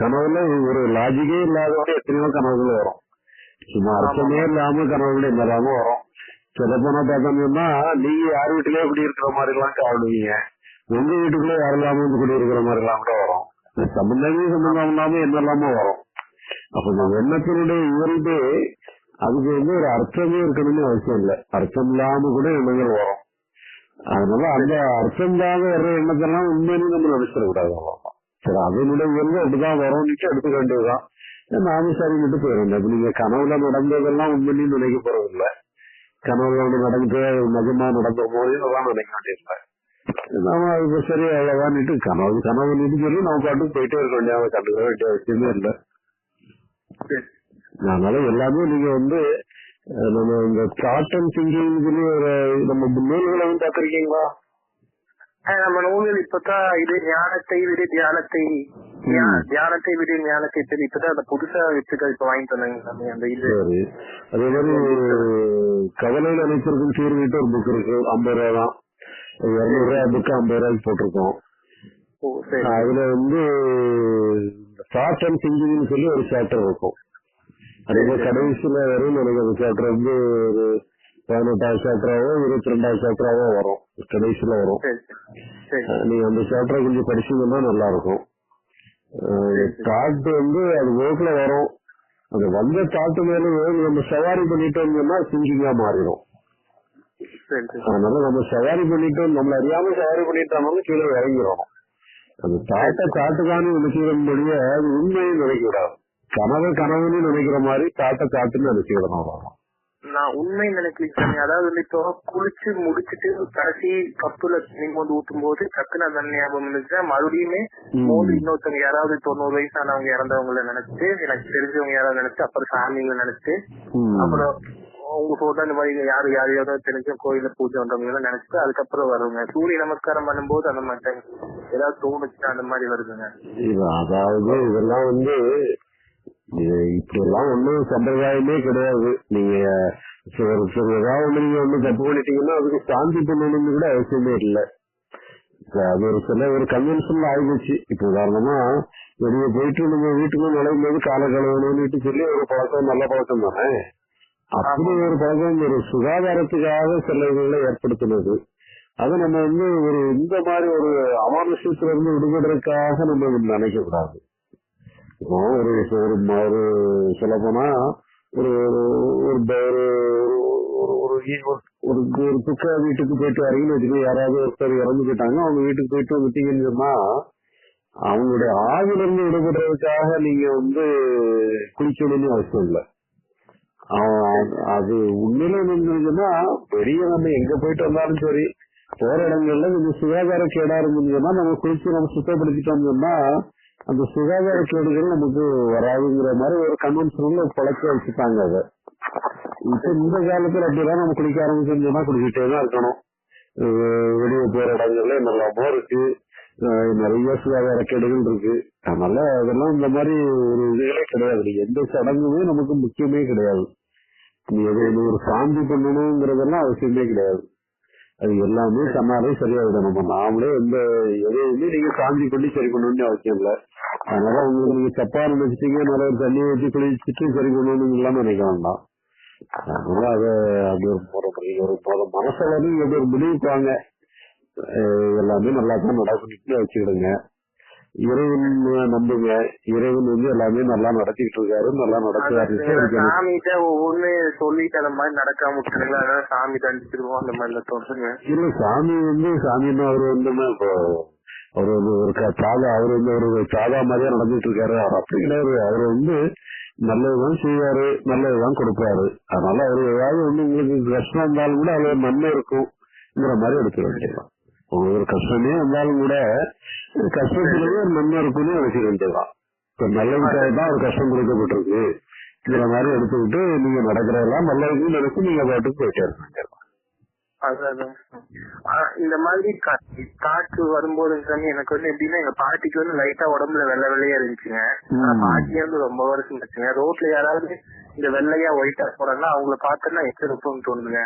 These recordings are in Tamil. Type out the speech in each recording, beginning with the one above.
கனவுல ஒரு லாஜிக்கே இல்லாதவங்க எத்தனையோ கனவுகள் வரும். சும்மா அர்த்தமே இல்லாம கனவுகள் என்னலாம வரும். சில போனா பார்த்தோம்னா நீங்க யார் வீட்டுலயே இப்படி இருக்கிற மாதிரி எல்லாம் காடுவீங்க உங்க வீட்டுக்குள்ள யாரெல்லாம வந்து குடி இருக்கிற மாதிரி எல்லாம் கூட வரும். சம்பந்தமே சம்பந்தம் இல்லாம என்னெல்லாமோ வரும். அப்ப இந்த எண்ணத்தினுடைய இயல்பு அதுக்கு வந்து ஒரு அர்த்தமே இருக்கணும்னு அவசியம் இல்லை. அர்த்தம் இல்லாம கூட எண்ணங்கள் வரும். அதனால அந்த அர்த்தம் இல்லாத வர்ற எண்ணத்தெல்லாம் உண்மைன்னு நம்ம நினைச்சிடக்கூடாது. அவ்வளவுதான் சரி அதனுடைய இயல்பு அப்படிதான் வரும்னு எடுத்துக்க வேண்டியதுதான் நானும் சரி மட்டும் போயிடும் அப்ப நீங்க கனவுல நடந்ததெல்லாம் உண்மையிலும் நினைக்க போறதில்ல. கனவுல வந்து நடந்து நிஜமா நடந்த போது அதான் நினைக்க வேண்டியதில்லை நாம இப்ப சரி அவ்வளவுதான்ட்டு கனவு கனவு நிதி சொல்லி நம்ம பாட்டுக்கு போயிட்டே இருக்க வேண்டிய கண்டுக்க வேண்டிய அவசியமே இல்லை. அதனால எல்லாமே நீங்க வந்து நம்ம இந்த தாட் அண்ட் திங்கிங் சொல்லி ஒரு நம்ம நூல்களை வந்து பார்த்திருக்கீங்களா? நம்ம நூலில் இப்பதான் இது ஞானத்தை விட தியானத்தை தியானத்தை விட ஞானத்தை பற்றி இப்பதான் அந்த புதுசா வச்சுக்க இப்ப வாங்கிட்டு வந்தாங்க அந்த இது. அதே மாதிரி கவலையில் அனைத்திற்கும் தீர்விட்டு ஒரு புக் இருக்கு ஐம்பது ரூபா தான். இருநூறு ரூபாய் புக்கு ஐம்பது ரூபாய்க்கு போட்டிருக்கோம். அதுல வந்து தாட் அண்ட் திங்கிங் சொல்லி ஒரு சாப்டர் இருக்கும். அதே மாதிரி கடைசியில வரும் எனக்கு அந்த சாப்டர் வந்து ஒரு பதினெட்டாவது சாப்டராவோ இருபத்தி ரெண்டாவது சாப்டராவோ வரும். கடைசியில வரும். நீங்க அந்த சாப்டரை கொஞ்சம் படிச்சீங்கன்னா நல்லா இருக்கும் தாட் வந்து அது ஒர்க்ல வரும். அது வந்த தாட்டு மேல நம்ம சவாரி பண்ணிட்டு வந்தோம்னா சிங்கிங்கா மாறிடும். அதனால நம்ம சவாரி பண்ணிட்டோம். நம்மள அறியாம சவாரி பண்ணிட்டோம்னாலும் கீழே இறங்கிடும் அந்த தாட்டை தாட்டுதான்னு நினைக்கிற முடிய அது உண்மையை நினைக்க கூடாது கனவை கனவுன்னு நினைக்கிற மாதிரி தாட்டை தாட்டுன்னு நினைச்சுக்கிடணும் அவ்வளவுதான். நான் உண்மை நினைக்கல சாமி அதாவது வந்து இப்போ குளிச்சு முடிச்சிட்டு கடைசி கப்புல நீங்க வந்து ஊத்தும் போது டக்குன்னு அந்த ஞாபகம் இருந்துச்சுன்னா மறுபடியுமே. மோது இன்னொருத்தவங்க யாராவது தொண்ணூறு வயசானவங்க இறந்தவங்கள நினைச்சு எனக்கு தெரிஞ்சவங்க யாராவது நினைச்சு அப்புறம் சாமிங்களை நினைச்சு. அப்புறம் உங்க போட்டோ இந்த மாதிரி யாரு யாரையாவது தெரிஞ்ச கோயில பூஜை பண்றவங்க எல்லாம் நினைச்சிட்டு அதுக்கப்புறம் வருங்க சூரிய நமஸ்காரம் பண்ணும்போது அந்த மாதிரி ஏதாவது தோணுச்சுன்னா அந்த மாதிரி வருதுங்க அதாவது இதெல்லாம் வந்து இது இப்படி எல்லாம் ஒன்னும் சம்பிரதாயமே கிடையாது. நீங்க சரி, சரி, ஏதாவது ஒண்ணு நீங்க ஒண்ணு தப்பு பண்ணிட்டீங்கன்னா அதுக்கு சாந்தி பண்ணணும்னு கூட அவசியமே இல்லை. அது ஒரு சில ஒரு கன்வென்ஷன்ல ஆயிடுச்சு. இப்ப உதாரணமா வெளியே போயிட்டு நம்ம வீட்டுக்கு நுழையும் போது கால கழுவணும்னு சொல்லி ஒரு பழக்கம் நல்ல பழக்கம் தானே? அப்படி ஒரு பழக்கம் ஒரு சுகாதாரத்துக்காக சில இதுகளை ஏற்படுத்தினது. அது நம்ம வந்து ஒரு இந்த மாதிரி ஒரு அமானுஷத்துல இருந்து விடுபடுறதுக்காக நம்ம நினைக்க கூடாது. இப்போ ஒரு ஒரு ஒரு சொல்ல போனா ஒரு ஒரு ஒரு ஒரு ஒரு துக்க வீட்டுக்கு போயிட்டு வரீங்கன்னு வச்சுக்கோங்க யாராவது ஒருத்தர் இறந்து போயிட்டாங்க அவங்க வீட்டுக்கு போயிட்டு வந்துட்டீங்கன்னு சொன்னா அவங்களுடைய ஆவிலிருந்து விடுபடுறதுக்காக நீங்க வந்து குளிக்கணும்னு அவசியம் இல்லை. அவன் அது உண்மையில இருந்ததுன்னா பெரிய நம்ம எங்க போயிட்டு வந்தாலும் சரி போற இடங்கள்ல கொஞ்சம் சுகாதார கேடா இருந்ததுன்னா நம்ம குளிச்சு நம்ம சுத்தப்படுத்திட்டோம்னு சொன்னா அந்த சுகாதார கேடுகள் நமக்கு வராதுங்கிற மாதிரி ஒரு கன்வென்ஷன்ல பழக்க வச்சுட்டாங்க அதை. இப்ப இந்த காலத்துல அப்படிதான் நம்ம குளிக்க ஆரம்பிச்சோம்னா குளிக்கிட்டே தான் இருக்கணும். வெளியே போற இடங்கள்ல நல்லாமோ இருக்கு. நிறைய சுகாதார கேடுகள் இருக்கு. அதனால அதெல்லாம் இந்த மாதிரி ஒரு இதுகளே கிடையாது. எந்த சடங்குமே நமக்கு முக்கியமே கிடையாது. நீ எது ஒரு சாந்தி பண்ணணுங்கிறதெல்லாம் அவசியமே கிடையாது. அது எல்லாமே தன்னாலே சரியாயிடும். நம்ம நாமளே எந்த எதையுமே நீங்க சாந்தி பண்ணி சரி பண்ணணும்னு அவசியம் இல்லை. அதனால உங்களுக்கு நீங்க தப்பா நினைச்சிட்டீங்க நல்ல ஒரு தண்ணி ஊற்றி குளிச்சுட்டு சரி பண்ணணும்னு எல்லாம் நினைக்க வேண்டாம். அதனால அதை அது ஒரு ஒரு போத மனசளவு எப்படி ஒரு முடிவுப்பாங்க எல்லாமே நல்லா தான் நடக்குன்னு வச்சுக்கிடுங்க. இறைவன் நம்புங்க இறைவன் வந்து எல்லாமே நல்லா நடத்திட்டு இருக்காரு நல்லா இருக்கணும் சாமிகிட்ட ஒவ்வொன்னு சொல்லிட்டு அந்த மாதிரி நடக்காம விட்டுருங்களா அதனால சாமி தண்டிச்சிருவோம் அந்த மாதிரி தோன்றுங்க இல்ல சாமி வந்து சாமின்னு அவர் வந்து அவர் ஒரு சாதா அவர் வந்து ஒரு சாதா மாதிரியா நடந்துட்டு இருக்காரு. அவர் அப்படி கிடையாது. அவர் வந்து நல்லதுதான் செய்வாரு நல்லதுதான் கொடுப்பாரு. அதனால அவர் ஏதாவது வந்து உங்களுக்கு கஷ்டம் இருந்தாலும் கூட அது நன்மை இருக்கும்ங்கிற மாதிரி எடுத்துக்க ஒரு கஷ்டமே வந்தாலும் கூட கஷ்டத்திலேயே ஒரு நன்மை இருக்கும்னு நினைக்க வேண்டியதுதான் இப்ப நல்லதுக்காக தான் ஒரு கஷ்டம் கொடுக்கப்பட்டிருக்கு. இந்த மாதிரி எடுத்துக்கிட்டு நீங்க நடக்கிறதெல்லாம் நல்லதுன்னு நினைச்சு நீங்க பாட்டுக்கு போயிட்டே இருக்க வேண்டியதுதான் அதான். ஆஹ் இந்த மாதிரி காற்று வரும்போது எனக்கு வந்து எப்படின்னா எங்க பாட்டிக்கு வந்து லைட்டா உடம்புல வெள்ளை வெள்ளையா இருந்துச்சுங்க. பாட்டி வந்து ரொம்ப வருஷம் இருந்துச்சுங்க ரோட்ல யாராவது இந்த வெள்ளையா ஒயிட்டா போறாங்கன்னா அவங்கள பார்த்தோன்னா எச்சரிப்புன்னு தோணுதுங்க.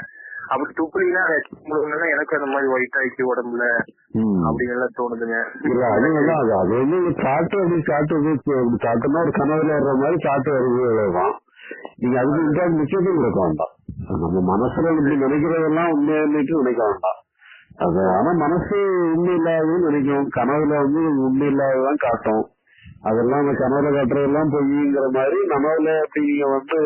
அப்படி துப்புலீங்கன்னா முழுங்கன்னா எனக்கு அந்த மாதிரி ஒயிட் ஆயிடுச்சு உடம்புல. அப்படின்னு எல்லாம் தோணுதுங்க. இல்ல அது அது அது வந்து காட்டு அப்படி அப்படி காட்டுனா ஒரு கனவுல வர்ற மாதிரி காட்டு வருது அவ்வளவுதான் நீங்க அதுக்கு இன்றைக்கு முக்கியத்துவம் கொடுக்க வேண்டாம். நம்ம மனசுல இப்படி நினைக்கிறதெல்லாம் உண்மையானிட்டு நினைக்க வேண்டாம். அது ஆனா மனசு உண்மை இல்லாததுன்னு நினைக்கும் கனவுல வந்து உண்மை இல்லாததான் காட்டும். அதெல்லாம் அந்த கனவுல காட்டுறதெல்லாம் பொய்ங்கிற மாதிரி நனவுல அப்படி நீங்க வந்து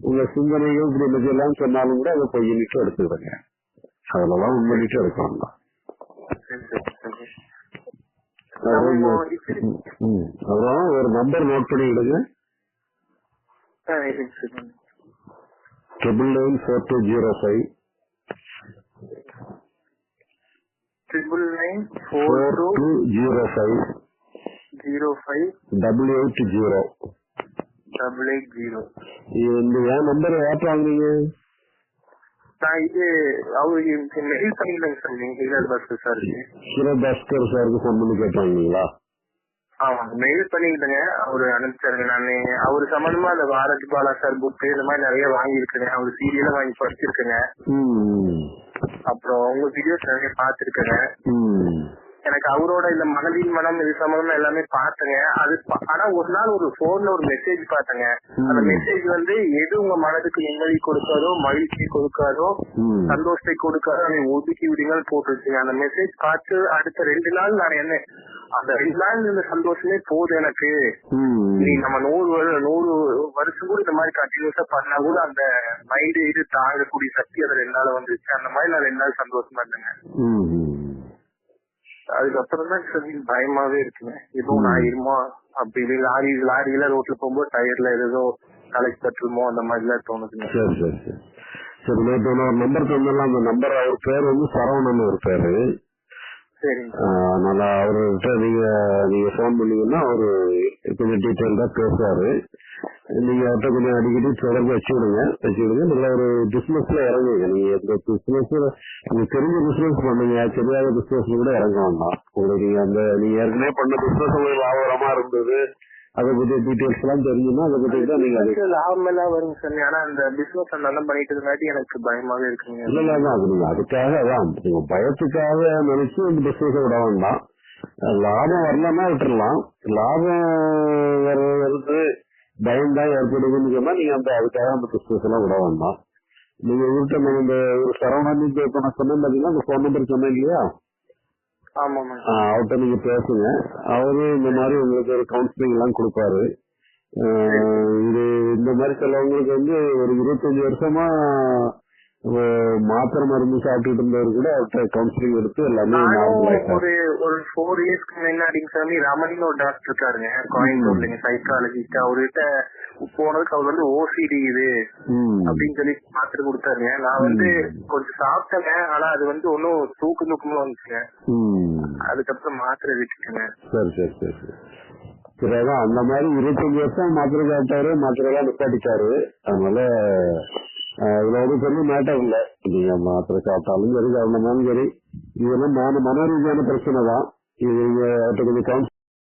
உங்க சிந்தனைகள் இப்படி எல்லாம் சொன்னாலும் கூட அதை பொய்யிட்டு எடுத்துக்கிடுங்க அதுலலாம் உண்மையிட்டு எடுக்க வேண்டாம் சரி, சரி, சரி. அப்புறம் நம்ம இந்த- இப்படி- ம், ம். அப்புறம் ஒரு நம்பர் நோட் சரி. Triple nine four two zero five triple nine four two zero five zero five double eight zero double eight zero இந்த என் நம்பர் யார்ட்ட வாங்குறீங்க? நான் இது அவருக்கு மெயில் பண்ணிக்கலங்க சார்? நீங்க பஸ் சார் சிவபாஸ்கர் சாருக்கு ஃபோன் பண்ணி கேட்டாங்களா ஆமா மெயில் பண்ணிக்கிட்டேங்க. அவரு அனுப்பிச்சாருங்க நானு. அவரு சம்பந்தமா அந்த பாரதி பாலா சார் புக் இந்த மாதிரி நிறைய வாங்கியிருக்கேங்க. அவரு சீரியல வாங்கி படிச்சிருக்கேங்க. ம் அப்புறம் உங்க வீடியோஸ் நிறைய பாத்துருக்கேங்க ம். எனக்கு அவரோட இந்த மனதின் மனம் இது சம்பந்தமா எல்லாமே பார்த்தேங்க. அது ஆனா ஒரு நாள் ஒரு போன்ல ஒரு மெசேஜ் பார்த்தேங்க. அந்த. மெசேஜ் வந்து எது உங்க மனதுக்கு நிம்மதி கொடுக்காதோ மகிழ்ச்சி கொடுக்காதோ சந்தோஷத்தை கொடுக்காதோ அதை ஒதுக்கி விடுங்கள் போட்டுருச்சுங்க. அந்த மெசேஜ் பார்த்து அடுத்த ரெண்டு நாள் நான் என்ன அந்த ரெண்டு நாள் இந்த சந்தோஷமே போதும் எனக்கு. நீ நம்ம நூறு நூறு வருஷம் கூட இந்த மாதிரி கண்டினியூஸா பண்ணா கூட அந்த மைண்ட் இது தாங்கக்கூடிய சக்தி அது ரெண்டு நாள் வந்துருச்சு. அந்த மாதிரி நான் ரெண்டு நாள் சந்தோஷமா இருந்தேங்க. அதுக்கப்புறம் தான் சரி பயமாவே இருக்குங்க. எதுவும் நான் இருமோ அப்படி இப்படி லாரி லாரியில ரோட்ல போகும்போது டயர்ல ஏதோ தலைக்கு தட்டுமோ அந்த மாதிரி எல்லாம் தோணுதுங்க. சரி சரி சரி. நேற்று ஒரு நம்பர் தந்தலாம் அந்த நம்பர் அவர் பேர் வந்து சரவணன் ஒரு பேரு. அதனால அவர்கிட்ட நீங்க நீங்க போன் பண்ணீங்கன்னா அவரு கொஞ்சம் டீட்டெயில்டா பேசுவாரு. நீங்க அவர்கிட்ட கொஞ்சம் அடிக்கடி தொடர்பு வச்சு விடுங்க வச்சு விடுங்க நல்ல ஒரு பிசினஸ்ல இறங்குங்க. நீங்க இந்த பிசினஸ் நீங்க தெரிஞ்ச பிசினஸ் பண்ணுங்க. தெரியாத பிசினஸ் கூட இறங்க வேண்டாம். உங்களுக்கு நீங்க அந்த நீங்க ஏற்கனவே பண்ண பிசினஸ் உங்களுக்கு லாபகரமா இருந்தது. அதை பத்தி டீட்டெயில்ஸ் எல்லாம் தெரிஞ்சுன்னா அதை பத்தி தான் நீங்க அது Business லாபம் எல்லாம் வருங்க சார் ஆனா அந்த பிசினஸ் அந்த பண்ணிட்டு இருக்காட்டி எனக்கு பயமாவே இருக்குங்க. இல்ல இல்ல அது நீங்க அதுக்காக அதான் நீங்க பயத்துக்காக நினைச்சு இந்த பிசினஸ் விட வேண்டாம். லாபம் வரலன்னா விட்டுறலாம். லாபம் வர்றது பயம் தான் ஏற்படுதுன்னு சொன்னா நீங்க அந்த அதுக்காக அந்த பிசினஸ் எல்லாம் விட வேண்டாம். நீங்க நம்ம இந்த ஒரு சரவணன் இப்ப நான் சொன்னேன் பாத்தீங்கன்னா அந்த ஃபோன் நம்பர் சொன்னேன் இல்லையா? அவர்கிட்ட நீங்க பேசுங்க. அவரு இந்த மாதிரி உங்களுக்கு ஒரு கவுன்சிலிங் எல்லாம் கொடுப்பாரு. இது இந்த மாதிரி சிலவங்களுக்கு வந்து ஒரு இருபத்தஞ்சு வருஷமா மாத்திரை மருந்து சாப்பிட்டுட்டு இருந்தவர் கூட அவர்கிட்ட கவுன்சிலிங் எடுத்து எல்லாமே ஒரு ஒரு ஃபோர் இயர்ஸ்க்கு முன்னாடிங்க சாமி ரமணின்னு ஒரு டாக்டர் இருக்காருங்க கோயம்புத்தூர்லங்க சைக்காலஜிஸ்ட் அவர்கிட்ட போனதுக்கு அவர் வந்து ஓசிடி இது. அப்படின்னு சொல்லி மாத்திரை கொடுத்தாருங்க. நான் வந்து கொஞ்சம் சாப்பிட்டேங்க ஆனா அது வந்து ஒன்னும் தூக்கு தூக்கமா வந்துச்சுங்க. அதுக்கப்புறம் மாத்திரை விட்டுட்டேங்க. சரி சரி சரி சரி. சரி அதான் அந்த மாதிரி இருபத்தஞ்சு வருஷம் மாத்திரை சாப்பிட்டாரு மாத்திரை எல்லாம் நிப்பாட்டிட்டாரு. அதனால ஆஹ் சொல்ல ஒரு இல்ல நீங்க மாத்திரை சாப்பிட்டாலும் சரி கவனமாலும் சரி இதெல்லாம் மன மன ரீதியான பிரச்சனை தான் இது நீங்க கொஞ்சம் கவுன்சிலிங்